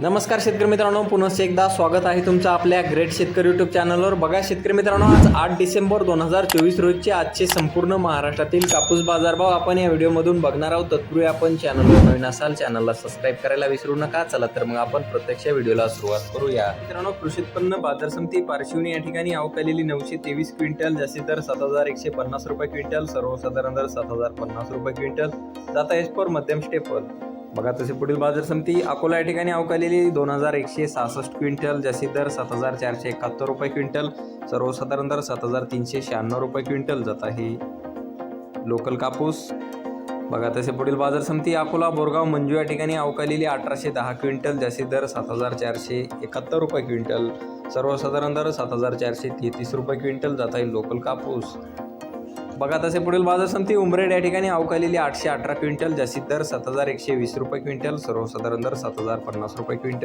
नमस्कार शेतकरी मित्रांनो पुनश्च एकदा स्वागत आहे तुमचं आपल्या ग्रेट शेतकरी युट्यूब चॅनलवर बघा शेतकरी मित्रांनो आज आठ डिसेंबर दोन हजार चोवीस रोजचे आजचे संपूर्ण महाराष्ट्रातील कापूस बाजारभाव आपण या व्हिडिओमधून बघणार आहोत. तत्पूर्वी आपण चॅनलवर नवीन असाल चॅनलला सबस्क्राईब करायला विसरू नका. चला तर मग आपण प्रत्यक्ष व्हिडिओला सुरुवात करूया. मित्रांनो कृषी उत्पन्न बाजार समिती पारशिवनी या ठिकाणी अवकालेली नऊशे तेवीस क्विंटल जास्तीत दर सात हजार एकशे पन्नास रुपये क्विंटल सर्वसाधारण दर सात हजार पन्नास रुपये क्विंटल. जाता एस पर मध्यम स्टेपल बघा तसे पुढील बाजार समिती अकोला या ठिकाणी अवकालेली दोन हजार एकशे सहासष्ट क्विंटल जास्तीत दर सात हजार चारशे एकाहत्तर रुपये क्विंटल सर्वसाधारण दर सात हजार तीनशे शहाण्णव रुपये क्विंटल जात आहे. लोकल कापूस बघा तसे पुढील बाजार समिती अकोला बोरगाव मंजू या ठिकाणी अवकालेली अठराशे दहा क्विंटल जास्तीत दर सात हजार चारशे एकाहत्तर रुपये क्विंटल सर्वसाधारण दर सात हजार चारशे तेहतीस रुपये क्विंटल जात आहे. लोकल कापूस बघा तसे पुढील बाजार समिती उमरेड या ठिकाणी अवकालेली आठशे अठरा क्विंटल जास्तीत दर सात हजार एकशे वीस रुपये क्विंटल सर्वसाधारण दर सात हजार पन्नास रुपये क्विंटल.